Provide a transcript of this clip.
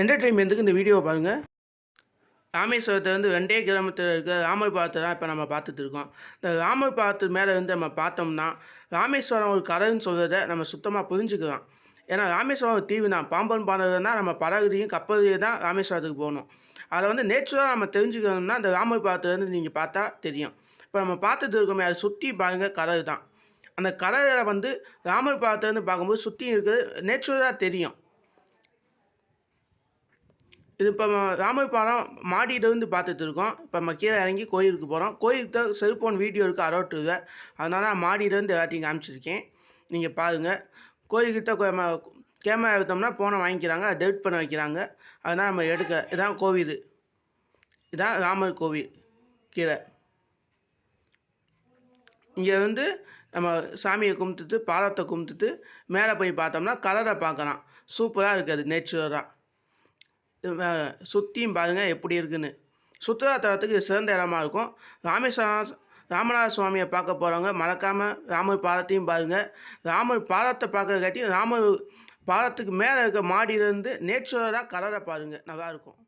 என்டர்டெயின்மெண்ட்டுக்கு இந்த வீடியோவை பாருங்கள் ராமேஸ்வரத்துலேருந்து ரெண்டே கிராமத்தில் இருக்க ராமர் பாலத்தை தான் இப்போ நம்ம பார்த்துட்டு இருக்கோம். இந்த ராமர் பாலத்து மேலே வந்து நம்ம பார்த்தோம்னா ராமேஸ்வரம் ஒரு கரைன்னு சொல்கிறத நம்ம சுத்தமாக புரிஞ்சுக்கலாம். ஏன்னா ராமேஸ்வரம் ஒரு தீவு தான். பாம்பன் பாடுறதுனா நம்ம படகுலையும் கப்பலையும் தான் ராமேஸ்வரத்துக்கு போகணும். அதை வந்து நேச்சுரலாக நம்ம தெரிஞ்சுக்கணும்னா இந்த ராமர் பாலத்துலேருந்து நீங்கள் பார்த்தா தெரியும். இப்போ நம்ம பார்த்துட்டு இருக்கோமே அதை சுற்றி பாருங்கள் கடல் தான் அந்த கடலில் வந்து ராமர் பாலத்துலேருந்து பார்க்கும்போது சுற்றி இருக்கிறது நேச்சுரலாக தெரியும். இது இப்போ ராமர் பாலம் மாடியிலேருந்து பார்த்துட்டு இருக்கோம். இப்போ நம்ம கீழே இறங்கி கோயிலுக்கு போகிறோம் கோயிலுக்கு தான் செல்ஃபோன் வீடியோ இருக்குது அரோட்டுல அதனால் நான் மாடியிலேருந்து எல்லாத்தையும் காமிச்சிருக்கேன். நீங்கள் பாருங்கள் கோயில்கிட்ட கேமரா எடுத்தோம்னா ஃபோனை வாங்கிக்கிறாங்க. அதை டெபிட் பண்ண வைக்கிறாங்க. அதனால் நம்ம எடுக்க இதான் கோவில். இதான் ராமர் கோவில். கீழே. இங்கே வந்து நம்ம சாமியை கும்பிட்டுட்டு பாலத்தை கும்பிட்டுட்டு மேலே போய் பார்த்தோம்னா கலரை பார்க்கலாம். சூப்பராக இருக்குது நேச்சுரலாக சுற்றியும் பாருங்கள் எப்படி இருக்குன்னு. சுற்றுலாத்தலத்துக்கு இது சிறந்த இடமா இருக்கும். ராமேஸ்வரம் ராமநாத சுவாமியை பார்க்க போகிறவங்க மறக்காமல் ராமர் பாலத்தையும் பாருங்கள் ராமர் பாலத்தை பார்க்குறக்காட்டி ராமர் பாலத்துக்கு மேலே இருக்க மாடியிலேருந்து நேச்சுரலாக கலரை பாருங்கள் நல்லாயிருக்கும்